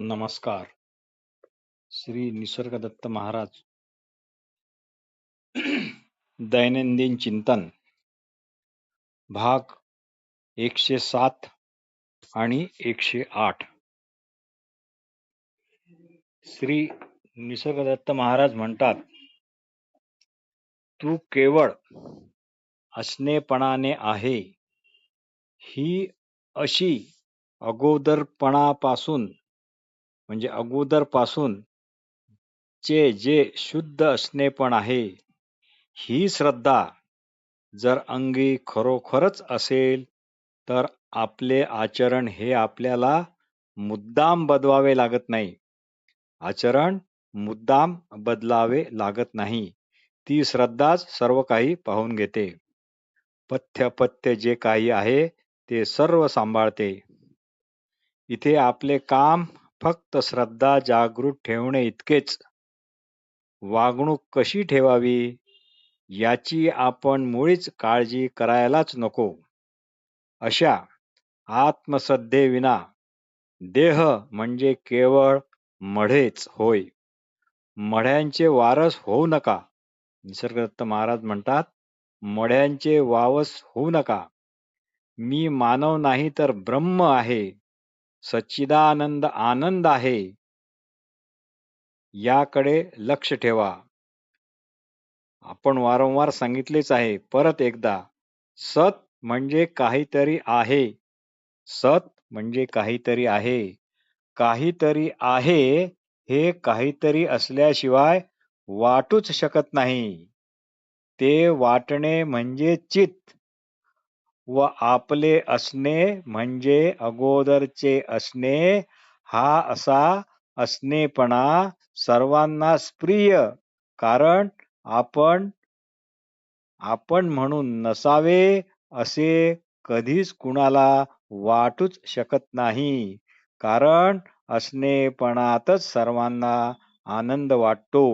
नमस्कार. श्री निसर्गदत्त महाराज. दैनंदिन चिंतन. भाग एकशे सात आणि एकशे आठ. श्री निसर्गदत्त महाराज म्हणतात तू केवळ असणेपणाने आहे. ही अशी अगोदरपणापासून म्हणजे अगोदरपासून चे जे शुद्ध असणे पण आहे ही श्रद्धा जर अंगी खरोखरच असेल तर आपले आचरण हे आपल्याला मुद्दाम बदवावे लागत नाही. आचरण मुद्दाम बदलावे लागत नाही. ती श्रद्धाच सर्व काही पाहून घेते. पथ्य पथ्य जे काही आहे ते सर्व सांभाळते. इथे आपले काम फक्त श्रद्धा जागृत ठेवणे इतकेच. वागणूक कशी ठेवावी? याची आपण मुळीच काळजी करायलाच नको. अशा आत्मश्रद्धेविना देह म्हणजे केवळ मढेच होय. मढ्यांचे वारस होऊ नका. निसर्गदत्त महाराज म्हणतात मढ्यांचे वावस होऊ नका. मी मानव नाही तर ब्रह्म आहे. सच्चिदानंद आनंद आहे याकडे लक्ष ठेवा. आपण वारंवार सांगितलेच आहे परत एकदा. सत म्हणजे काहीतरी आहे. सत म्हणजे काहीतरी आहे. काहीतरी आहे हे काहीतरी असल्याशिवाय वाटूच शकत नाही. ते वाटणे म्हणजे चित व आपले असणे म्हणजे अगोदरचे असणे. हा असा असणेपणा सर्वांनाच प्रिय कारण आपण आपण म्हणून नसावे असे कधीच कुणाला वाटूच शकत नाही. कारण असणेपणातच सर्वांना आनंद वाटतो.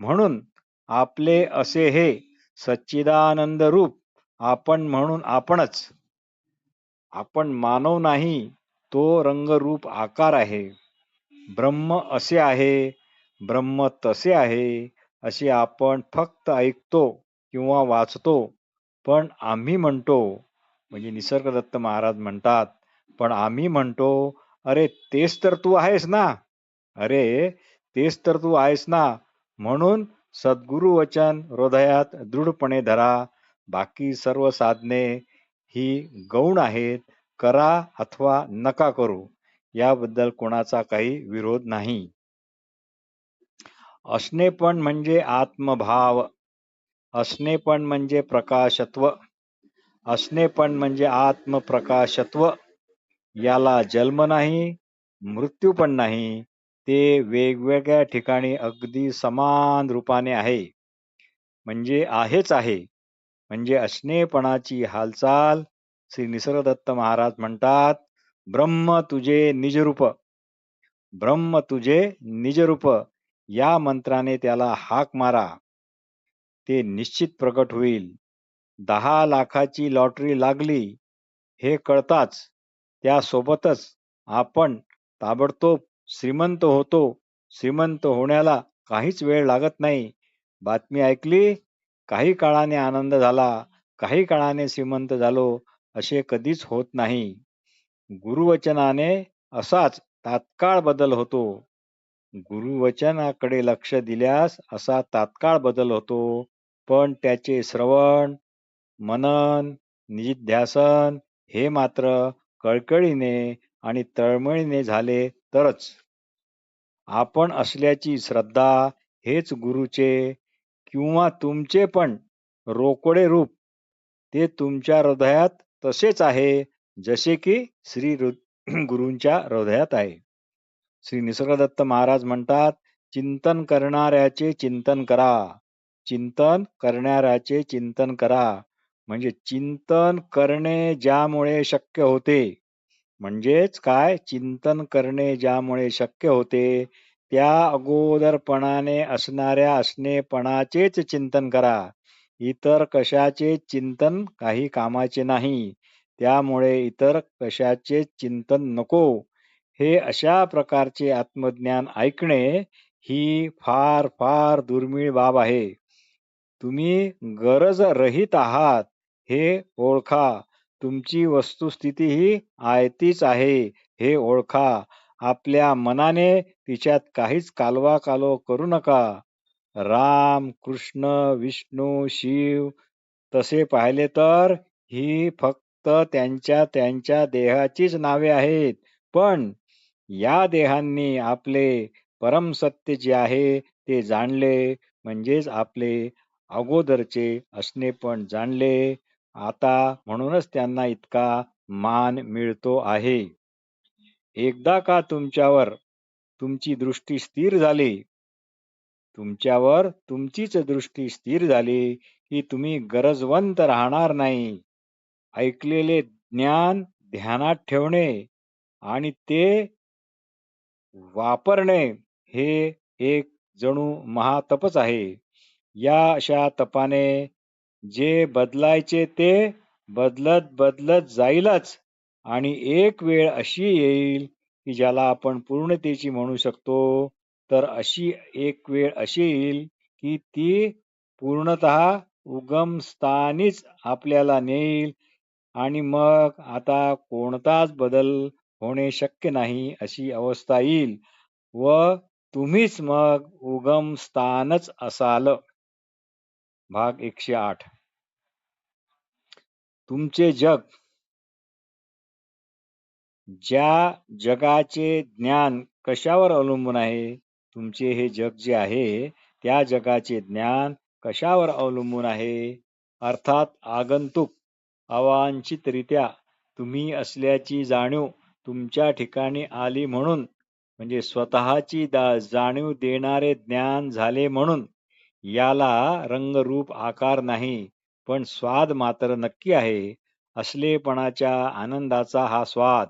म्हणून आपले असे हे सच्चिदानंद रूप आपण म्हणून आपणच. आपण मानव नाही तो रंगरूप आकार आहे. ब्रह्म असे आहे ब्रह्म तसे आहे असे आपण फक्त ऐकतो किंवा वाचतो पण आम्ही म्हणतो म्हणजे निसर्गदत्त महाराज म्हणतात पण आम्ही म्हणतो अरे तेच तर तू आहेस ना. अरे तेच तर तू आहेस ना. म्हणून सद्गुरु वचन हृदयात दृढपणे धरा बाकी सर्व साधने ही गौण आहेत करा अथवा नका करू याबद्दल कोणाचा काही विरोध नाही. असणे पण म्हणजे आत्मभाव असणे पण म्हणजे प्रकाशत्व असणे पण म्हणजे आत्मप्रकाशत्व याला जन्म नाही मृत्यू पण नाही ते वेगवेगळ्या ठिकाणी अगदी समान रूपाने आहे. म्हणजे आहेच आहे. म्हणजे असणेपणाची हालचाल श्री निसर्गदत्त महाराज म्हणतात ब्रह्म तुझे निजरूप ब्रह्म तुझे निजरूप. या मंत्राने त्याला हाक मारा. ते निश्चित प्रकट होईल. दहा लाखाची लॉटरी लागली. हे कळताच त्यासोबतच आपण ताबडतोब श्रीमंत होतो. श्रीमंत होण्याला काहीच वेळ लागत नाही. बातमी ऐकली? काही काळाने आनंद झाला काही काळाने श्रीमंत झालो असे कधीच होत नाही. गुरुवचनाने असाच तात्काळ बदल होतो. गुरुवचनाकडे लक्ष दिल्यास असा तात्काळ बदल होतो. पण त्याचे श्रवण मनन निध्यासन हे मात्र कळकळीने आणि तळमळीने झाले तरच. आपण असल्याची श्रद्धा हेच गुरुचे किंवा तुमचे पण रोकडे रूप ते तुमच्या हृदयात तसेच आहे जसे की श्री गुरूंच्या हृदयात आहे. श्री निसर्गदत्त महाराज म्हणतात चिंतन करणाऱ्याचे चिंतन करा. चिंतन करणाऱ्याचे चिंतन करा. म्हणजे चिंतन करणे ज्यामुळे शक्य होते. म्हणजेच काय? चिंतन करणे ज्यामुळे शक्य होते त्या अगोदरपणाने असणाऱ्या असणेपणाचेच चिंतन करा. इतर कशाचे चिंतन काही कामाचे नाही. त्यामुळे इतर कशाचे चिंतन नको. हे अशा प्रकारचे आत्मज्ञान ऐकणे ही फार फार दुर्मिळ बाब आहे. तुम्ही गरज रहित आहात हे ओळखा. तुमची वस्तुस्थिती ही आयतीच आहे हे ओळखा. आपल्या मनाने तिच्यात काहीच कालवा कालव करू नका. राम कृष्ण विष्णू शिव तसे पाहिले तर ही फक्त त्यांच्या त्यांच्या देहाचीच नावे आहेत. पण या देहांनी आपले परमसत्य जे आहे ते जाणले म्हणजेच आपले अगोदरचे असणे पण जाणले. आता म्हणूनच त्यांना इतका मान मिळतो आहे. एकदा का तुमच्यावर तुमची दृष्टी स्थिर झाली? तुमच्यावर तुमचीच दृष्टी स्थिर झाली की तुम्ही गरजवंत राहणार नाही. ऐकलेले ज्ञान ध्यानात ठेवणे आणि ते वापरणे हे एक जणू महातपच आहे. या अशा तपाने जे बदलायचे ते बदलत बदलत जाईलच. आणि एक वेळ अशी येईल की ज्याला आपण पूर्णतेची म्हणू शकतो. तर अशी एक वेळ अशी येईल की ती पूर्णत उगमस्थानीच आपल्याला नेईल आणि मग आता कोणताच बदल होणे शक्य नाही अशी अवस्था येईल व तुम्हीच मग उगमस्थानच असाल. भाग एकशे आठ. तुमचे जग ज्या जगाचे ज्ञान कशावर अवलंबून आहे? तुमचे हे जग जे आहे त्या जगाचे ज्ञान कशावर अवलंबून आहे? अर्थात आगंतुक अवांछितरित्या तुम्ही असल्याची जाणीव तुमच्या ठिकाणी आली म्हणून म्हणजे स्वतःची दा जाणीव देणारे ज्ञान झाले म्हणून याला रंगरूप आकार नाही पण स्वाद मात्र नक्की आहे. असलेपणाच्या आनंदाचा हा स्वाद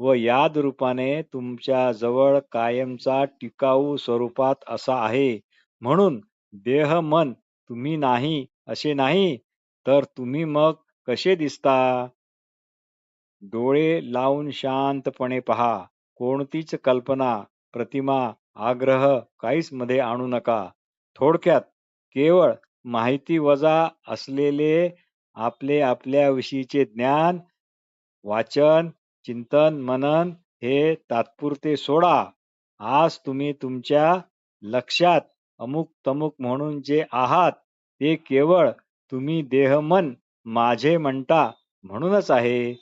व याद रूपाने तुमच्या जवळ कायमचा टिकाऊ स्वरूपात असा आहे. म्हणून देह मन तुम्ही नाही असे नाही तर तुम्ही मग कसे दिसता? डोळे लावून शांतपणे पहा. कोणतीच कल्पना प्रतिमा आग्रह काहीच मध्ये आणू नका. थोडक्यात केवळ माहिती वजा असलेले आपले आपल्याविषयीचे ज्ञान वाचन चिंतन मनन हे तात्पुरते सोडा. आज तुम्ही तुमच्या लक्षात अमुक तमुक म्हणून जे आहात ते केवळ तुम्ही देह मन माझे म्हणता म्हणूनच आहे.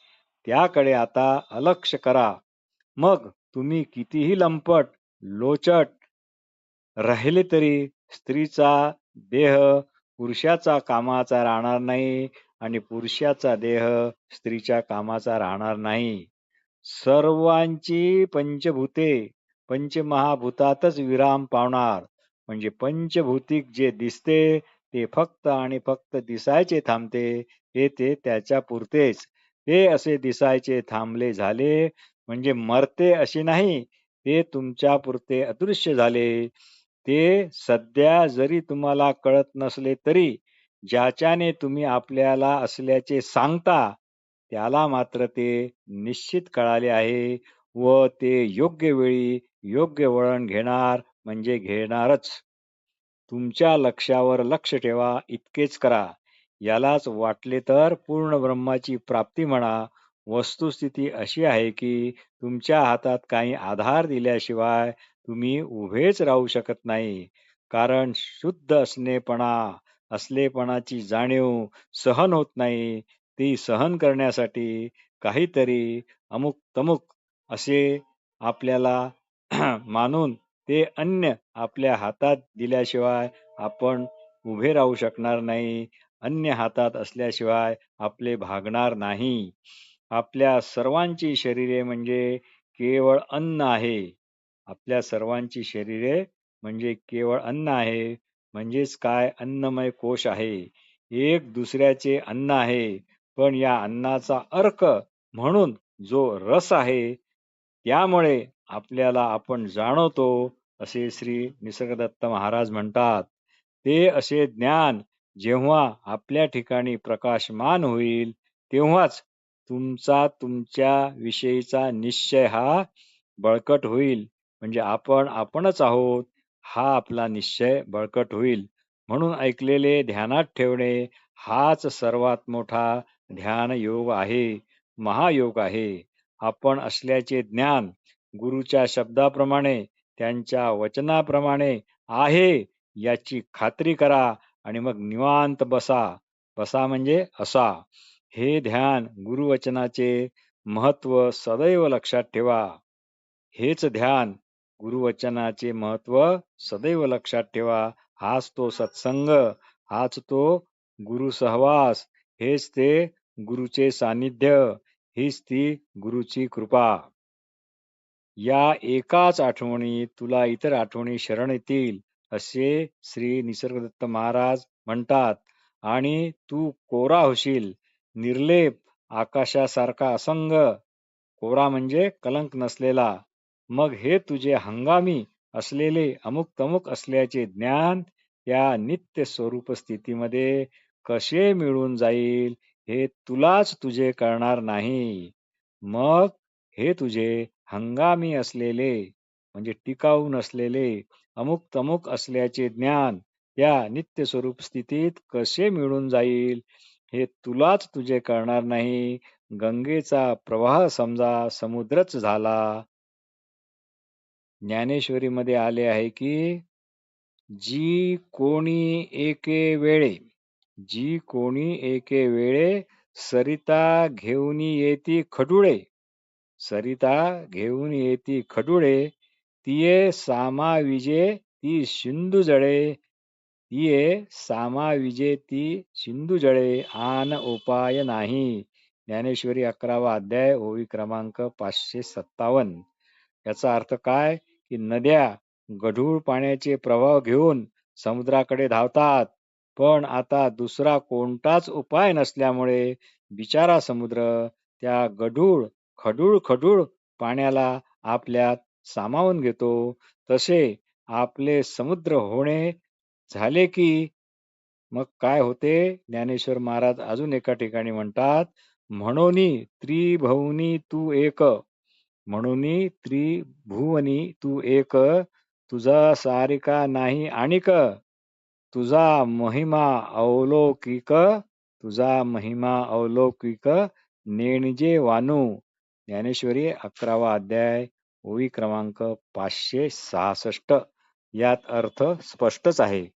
त्याकडे आता अलक्ष करा. मग तुम्ही कितीही लंपट लोचट राहिले तरी स्त्रीचा देह पुरुषाचा कामाचा राहणार नाही. आणि पुरुषाचा देह स्त्रीच्या कामाचा राहणार नाही. सर्वांची पंचभूते पंचमहाभूतातच विराम पावणार. म्हणजे पंचभूतिक जे दिसते ते फक्त आणि फक्त दिसायचे थांबते हे ते त्याच्या पुरतेच. ते असे दिसायचे थांबले झाले म्हणजे मरते असे नाही ते तुमच्या पुरते अदृश्य झाले. ते सध्या जरी तुम्हाला कळत नसले तरी ज्याच्याने तुम्ही आपल्याला असल्याचे सांगता त्याला मात्र ते निश्चित कळाले आहे व ते योग्य वेळी योग्य वळण घेणार म्हणजे घेणारच. तुमच्या लक्षावर लक्ष ठेवा इतकेच करा. यालाच वाटले तर पूर्ण ब्रह्माची प्राप्ती म्हणा. वस्तुस्थिती अशी आहे की तुमच्या हातात काही आधार दिल्याशिवाय तुम्ही उभेच राहू शकत नाही. कारण शुद्ध असणेपणा असलेपणाची जाणीव सहन होत नाही. ती सहन करण्यासाठी काहीतरी अमुक तमुक असे आपल्याला मानून ते अन्य आपल्या हातात दिल्याशिवाय आपण उभे राहू शकणार नाही. अन्य हातात असल्याशिवाय आपले भागणार नाही. आपल्या सर्वांची शरीरे म्हणजे केवळ अन्न आहे. आपल्या सर्वांची शरीरे म्हणजे केवळ अन्न आहे. म्हणजेच काय अन्नमय कोश आहे? एक दुसऱ्याचे अन्न आहे. पण या अन्नाचा अर्क म्हणून जो रस आहे त्यामुळे आपल्याला आपण जाणवतो असे श्री निसर्गदत्त महाराज म्हणतात. ते असे ज्ञान जेव्हा आपल्या ठिकाणी प्रकाशमान होईल तेव्हाच तुमचा तुमच्या विषयीचा निश्चय हा बळकट होईल. म्हणजे आपण आपणच आहोत हा आपला निश्चय बळकट होईल. म्हणून ऐकलेले ध्यानात ठेवणे हाच सर्वात मोठा ध्यान योग आहे महायोग आहे. आपण असल्याचे ज्ञान गुरुच्या शब्दाप्रमाणे त्यांच्या वचनाप्रमाणे आहे याची खात्री करा आणि मग निवांत बसा. बसा म्हणजे असा. हे ध्यान गुरुवचनाचे महत्त्व सदैव लक्षात ठेवा. हेच ध्यान गुरुवचनाचे महत्त्व सदैव लक्षात ठेवा. हाच तो सत्संग हाच तो गुरु सहवास हेच ते गुरुचे सानिध्य हीच ती गुरुची कृपा. या एकाच आठवणी तुला इतर आठवणी शरण येतील असे श्री निसर्गदत्त महाराज म्हणतात. आणि तू कोरा होशील निर्लेप आकाशासारखा असंग. कोरा म्हणजे कलंक नसलेला. मग हे तुझे हंगामी असलेले अमुक तमुक असल्याचे ज्ञान त्या नित्य स्वरूप स्थितीमध्ये कसे मिळून जाईल हे तुलाच तुझे कळणार नाही. मग हे तुझे हंगामी असलेले म्हणजे टिकाऊ नसलेले अमुक तमुक असल्याचे ज्ञान त्या नित्य स्वरूप स्थितीत कसे मिळून जाईल हे तुलाच तुझे कळणार नाही. गंगेचा प्रवाह समजा समुद्रच झाला ज्ञानेश्वरीमध्ये आले आहे की जी कोणी एके वेळे जी कोणी एके वेळे सरिता घेऊन येती खडुळे सरिता घेऊन येती खडुळे तिये सामा विजे ती सिंधू जळे तिये सामा विजे ती सिंधू जळे आन उपाय नाही. ज्ञानेश्वरी अकरावा अध्याय ओवी क्रमांक पाचशे सत्तावन्न. याचा अर्थ काय? की नद्या गढूळ पाण्याचे प्रवाह घेऊन समुद्राकडे धावतात. पण आता दुसरा कोणताच उपाय नसल्यामुळे बिचारा समुद्र त्या गढूळ खडूळ खडूळ पाण्याला आपल्यात सामावून घेतो. तसे आपले समुद्र होणे झाले की मग काय होते? ज्ञानेश्वर महाराज अजून एका ठिकाणी म्हणतात म्हणून त्रिभवनी तू एक म्हणून त्रिभुवनी तू एक तुझा सारिका नाही आणिक तुझा महिमा अवलौकिक तुझा महिमा अवलौकिक नेणजे वानू. ज्ञानेश्वरी अकरावा अध्याय ओवी क्रमांक पाचशे सहासष्ट. यात अर्थ स्पष्टच आहे.